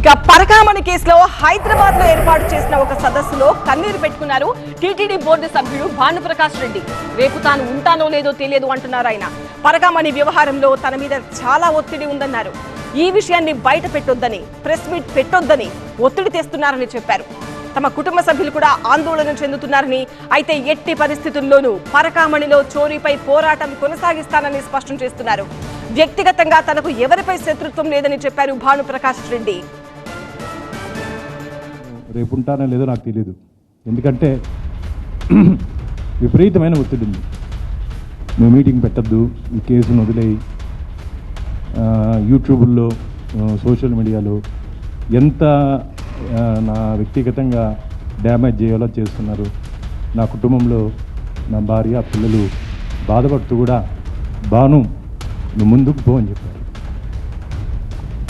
ఇక పరకామణి కేసులో హైదరాబాద్లో ఏర్పాటు చేసిన ఒక సదస్సులో కన్నీరు పెట్టుకున్నారు టీటీడీ బోర్డు సభ్యుడు భానుప్రకాష్ రెడ్డి. రేపు తాను ఉంటానో లేదో తెలియదు అంటున్నారు ఆయన. పరకామణి వ్యవహారంలో తన మీద చాలా ఒత్తిడి ఉందన్నారు. ఈ విషయాన్ని బయట పెట్టొద్దని ప్రెస్ మీట్ పెట్టొద్దని ఒత్తిడి తెస్తున్నారని చెప్పారు. తమ కుటుంబ సభ్యులు కూడా ఆందోళన చెందుతున్నారని అయితే ఎట్టి పరిస్థితుల్లోనూ పరకామణిలో చోరీపై పోరాటం కొనసాగిస్తానని స్పష్టం చేస్తున్నారు. వ్యక్తిగతంగా తనకు ఎవరిపై శత్రుత్వం లేదని చెప్పారు భానుప్రకాష్ రెడ్డి. రేపు ఉంటానో లేదో నాకు తెలియదు ఎందుకంటే విపరీతమైన ఒత్తిడి ఉంది. నువ్వు మీటింగ్ పెట్టద్దు ఈ కేసును వదిలేయి. యూట్యూబుల్లో యూట్యూబ్లో సోషల్ మీడియాలో ఎంత నా వ్యక్తిగతంగా డ్యామేజ్ చేయాలో చేస్తున్నారు. నా కుటుంబంలో నా భార్య పిల్లలు బాధపడుతూ కూడా బాను నువ్వు ముందుకు పో అని చెప్పారు.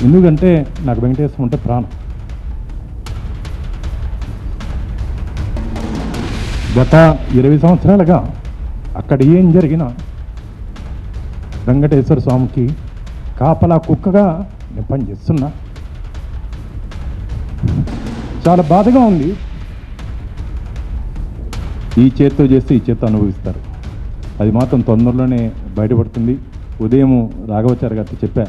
ఎందుకంటే నాకు వెంకటేశ్వరం అంటే ప్రాణం. గత ఇరవై సంవత్సరాలుగా అక్కడ ఏం జరిగినా వెంకటేశ్వర స్వామికి కాపలా కుక్కగా నేను పనిచేస్తున్నా. చాలా బాధగా ఉంది. ఈ చేత్తో చేస్తే ఈ చేత్తో అనుభవిస్తారు. అది మాత్రం తొందరలోనే బయటపడుతుంది. ఉదయం రాఘవచారి గారితో చెప్పా